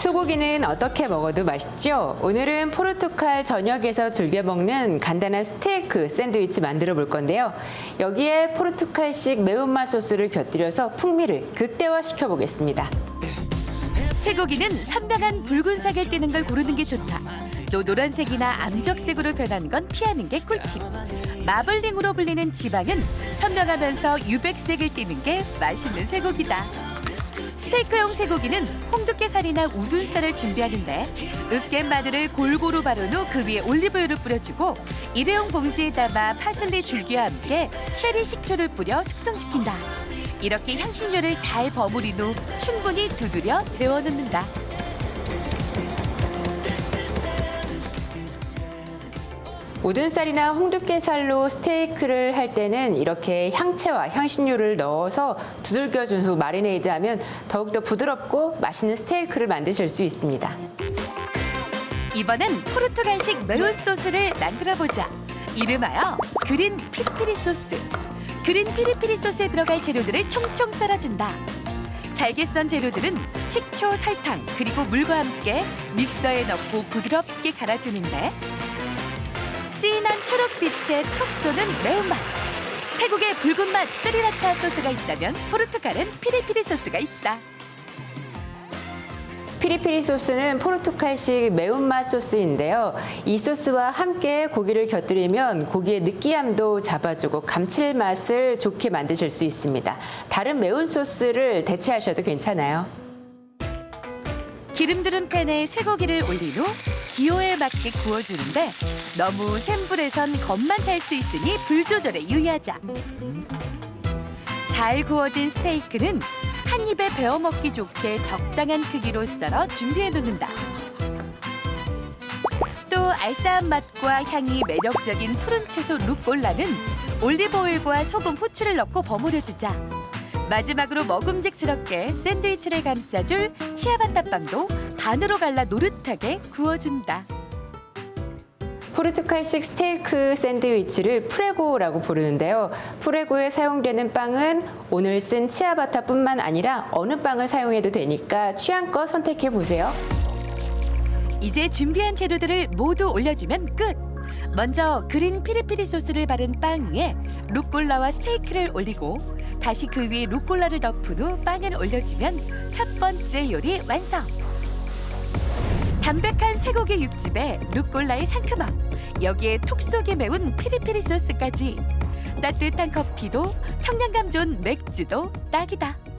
소고기는 어떻게 먹어도 맛있죠? 오늘은 포르투갈 저녁에서 즐겨 먹는 간단한 스테이크 샌드위치 만들어 볼 건데요. 여기에 포르투갈식 매운맛 소스를 곁들여서 풍미를 극대화시켜 보겠습니다. 쇠고기는 선명한 붉은색을 띠는 걸 고르는 게 좋다. 또 노란색이나 암적색으로 변하는 건 피하는 게 꿀팁. 마블링으로 불리는 지방은 선명하면서 유백색을 띠는 게 맛있는 쇠고기다. 스테이크용 쇠고기는 홍두깨살이나 우둔살을 준비하는데 으깬 마늘을 골고루 바른 후 그 위에 올리브유를 뿌려주고 일회용 봉지에 담아 파슬리 줄기와 함께 쉐리 식초를 뿌려 숙성시킨다. 이렇게 향신료를 잘 버무린 후 충분히 두드려 재워 넣는다. 우둔살이나 홍두깨살로 스테이크를 할 때는 이렇게 향채와 향신료를 넣어서 두들겨 준 후 마리네이드 하면 더욱더 부드럽고 맛있는 스테이크를 만드실 수 있습니다. 이번엔 포르투갈식 매운 소스를 만들어 보자. 이름하여 그린 피리피리 소스. 그린 피리피리 소스에 들어갈 재료들을 총총 썰어준다. 잘게 썬 재료들은 식초, 설탕, 그리고 물과 함께 믹서에 넣고 부드럽게 갈아주는데 진한 초록빛의 톡 쏘는 매운맛. 태국의 붉은 맛 스리라차 소스가 있다면 포르투갈엔 피리피리 소스가 있다. 피리피리 소스는 포르투갈식 매운맛 소스인데요. 이 소스와 함께 고기를 곁들이면 고기의 느끼함도 잡아주고 감칠맛을 좋게 만드실 수 있습니다. 다른 매운 소스를 대체하셔도 괜찮아요. 기름 두른 팬에 쇠고기를 올린 후 기호에 맞게 구워주는데 너무 센 불에선 겉만 탈 수 있으니 불 조절에 유의하자. 잘 구워진 스테이크는 한 입에 베어 먹기 좋게 적당한 크기로 썰어 준비해 놓는다. 또 알싸한 맛과 향이 매력적인 푸른 채소 루꼴라는 올리브 오일과 소금, 후추를 넣고 버무려 주자. 마지막으로 먹음직스럽게 샌드위치를 감싸줄 치아바타빵도 반으로 갈라 노릇하게 구워준다. 포르투갈식 스테이크 샌드위치를 프레고라고 부르는데요. 프레고에 사용되는 빵은 오늘 쓴 치아바타뿐만 아니라 어느 빵을 사용해도 되니까 취향껏 선택해 보세요. 이제 준비한 재료들을 모두 올려주면 끝. 먼저 그린 피리피리 소스를 바른 빵 위에 루꼴라와 스테이크를 올리고 다시 그 위에 루꼴라를 덮은 후 빵을 올려주면 첫 번째 요리 완성. 담백한 쇠고기 육즙에 루꼴라의 상큼함, 여기에 톡 쏘게 매운 피리피리 소스까지 따뜻한 커피도 청량감 좋은 맥주도 딱이다.